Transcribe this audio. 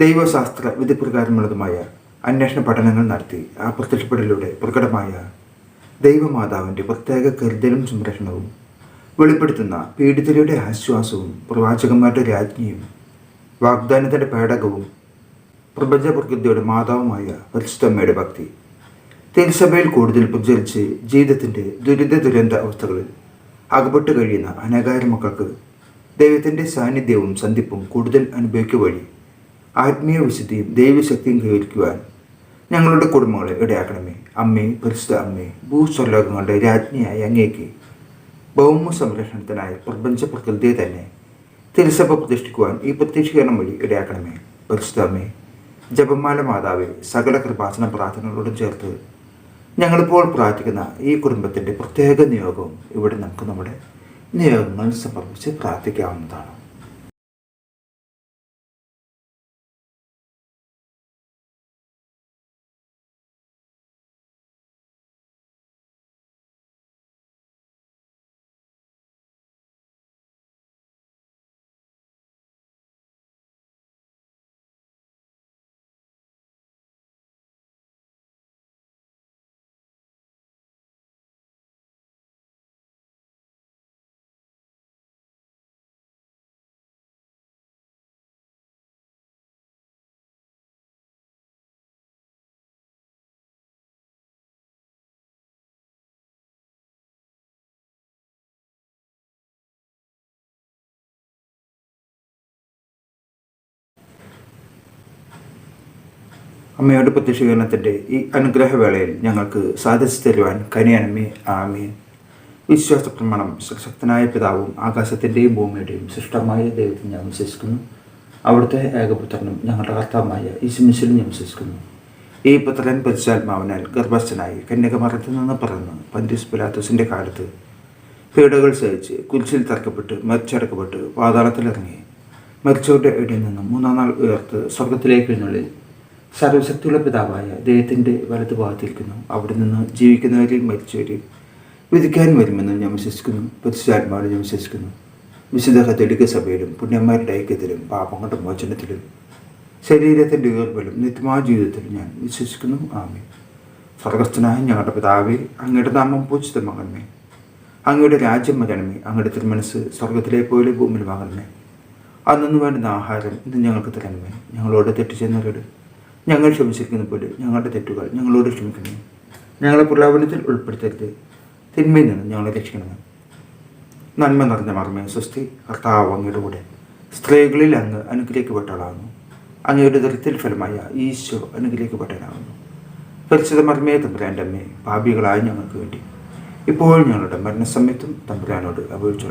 ദൈവശാസ്ത്ര വിധിപ്രകാരമുള്ളതുമായ അന്വേഷണ പഠനങ്ങൾ നടത്തി ആ പ്രത്യക്ഷപ്പെടലിലൂടെ പ്രകടമായ ദൈവമാതാവിന്റെ പ്രത്യേക കരുതലും സംരക്ഷണവും വെളിപ്പെടുത്തുന്ന പീഡിതരുടെ ആശ്വാസവും പ്രവാചകന്മാരുടെ രാജ്ഞിയും വാഗ്ദാനത്തിന്റെ പേടകവും പ്രപഞ്ച പ്രകൃതിയുടെ മാതാവുമായ പരിശുദ്ധമ്മയുടെ ഭക്തി തിരുസഭയിൽ കൂടുതൽ പ്രചരിച്ച് ജീവിതത്തിന്റെ ദുരിത ദുരന്ത അവസ്ഥകളിൽ അകപ്പെട്ട് കഴിയുന്ന അനേകായിരം മക്കൾക്ക് ദൈവത്തിന്റെ സാന്നിധ്യവും സന്ധിപ്പും കൂടുതൽ അനുഭവിക്കുക വഴി ആത്മീയ വിശുദ്ധിയും ദൈവശക്തിയും കൈവരിക്കുവാൻ ഞങ്ങളുടെ കുടുംബങ്ങളെ ഇടയാക്കണമേ. അമ്മേ പരിശുദ്ധ അമ്മേ ഭൂസ്വലോകങ്ങളുടെ രാജ്ഞിയായ അങ്ങേക്ക് ഭൗമ സംരക്ഷണത്തിനായി പ്രപഞ്ച പ്രകൃതിയെ തന്നെ തിരുസഭ പ്രതിഷ്ഠിക്കുവാൻ ഈ പ്രത്യക്ഷീകരണം വഴി ഇടയാക്കണമേ. പരിശുദ്ധ അമ്മേ ജപമാല മാതാവെ സകല കൃപാസന പ്രാർത്ഥനകളോടും ചേർത്ത് ഞങ്ങളിപ്പോൾ പ്രാർത്ഥിക്കുന്ന ഈ കുടുംബത്തിന്റെ പ്രത്യേക നിയോഗവും ഇവിടെ നമുക്ക് നമ്മുടെ നിയോഗങ്ങൾ സമർപ്പിച്ച് പ്രാർത്ഥിക്കാവുന്നതാണ്. അമ്മയുടെ പ്രത്യക്ഷീകരണത്തിന്റെ ഈ അനുഗ്രഹവേളയിൽ ഞങ്ങൾക്ക് സാധിച്ചു തരുവാൻ കനിയനമ്മേ ആമീൻ. വിശ്വാസ പ്രമാണം ശക്തനായ പിതാവും ആകാശത്തിന്റെയും ഭൂമിയുടെയും സൃഷ്ടമായ ദൈവത്തിൽ ഞാൻ വിശ്വസിക്കുന്നു. അവിടുത്തെ ഏകപുത്രനും ഞങ്ങളുടെ കർത്താവുമായ ഈശ്വമിശിലും ഞാൻ വിശ്വസിക്കുന്നു. ഈ പുത്രൻ പരിശാത്മാവിനാൽ ഗർഭസ്ഥനായി കന്യകമരത്തിൽ നിന്ന് പറന്ന് പന്തിസ് പിലാത്തോസിന്റെ കാലത്ത് പീഡകൾ സഹിച്ച് കുരിശിൽ തറക്കപ്പെട്ട് മരിച്ചടക്കപ്പെട്ട് പാതാളത്തിലിറങ്ങി. മരിച്ചവരുടെ ഇടയിൽ നിന്നും മൂന്നാം നാൾ ഉയർത്ത് സ്വർഗത്തിലേക്ക് സർവശക്തിയുള്ള പിതാവായ ദൈവത്തിന്റെ വലതുഭാഗത്തിരിക്കുന്നു. അവിടെ നിന്ന് ജീവിക്കുന്നവരെയും മരിച്ചവരെയും വിധിക്കാൻ വരുമെന്ന് ഞാൻ വിശ്വസിക്കുന്നു. പരിശുദ്ധാത്മാവിനെ ഞാൻ വിശ്വസിക്കുന്നു. വിശുദ്ധ കത്തോലിക്ക സഭയിലും പുണ്യന്മാരുടെ ഐക്യത്തിലും പാപങ്ങളുടെ മോചനത്തിലും ശരീരത്തിന്റെ ഉയർപ്പിലും നിത്യമായ ജീവിതത്തിലും ഞാൻ വിശ്വസിക്കുന്നു. ആമേ സ്വർഗസ്ഥനായ ഞങ്ങളുടെ പിതാവേ അങ്ങയുടെ നാമം പൂജിതമാകണമേ. അങ്ങയുടെ രാജ്യം വരണമേ അങ്ങയുടെ തിരുമനസ് സ്വർഗത്തിലെ പോലെ ഭൂമിയിലുമാകണമേ അന്നു വേണ്ടുന്ന ആഹാരം ഇന്ന് ഞങ്ങൾക്ക് തരണമേ. ഞങ്ങളോട് തെറ്റ് ചെയ്യുന്നവരോട് ഞങ്ങൾ ക്ഷമിച്ചിരിക്കുന്ന പോലെ ഞങ്ങളുടെ തെറ്റുകൾ ഞങ്ങളോട് ക്ഷമിക്കണം ഞങ്ങളെ പ്രലാപനത്തിൽ ഉൾപ്പെടുത്തരുത്. തിന്മയിൽ നിന്ന് ഞങ്ങളെ രക്ഷിക്കണമേ. നന്മ നിറഞ്ഞ മർമ്മേ സ്വസ്തി കർത്താവ് സ്ത്രീകളിൽ അങ്ങ് അനുഗ്രഹിക്കപ്പെട്ടവളാകുന്നു. അങ്ങയുടെ ദൃത്തിൽ ഫലമായ ഈശോ അനുഗ്രഹിക്കപ്പെട്ടവനാകുന്നു. പരിശുദ്ധ മർമ്മയെ തമ്പുരാന്റെ അമ്മയെ പാപികളായ ഞങ്ങൾക്ക് വേണ്ടി. ഇപ്പോൾ ഞങ്ങളുടെ മരണസമയത്തും തമ്പുരാനോട് അപേക്ഷിച്ചു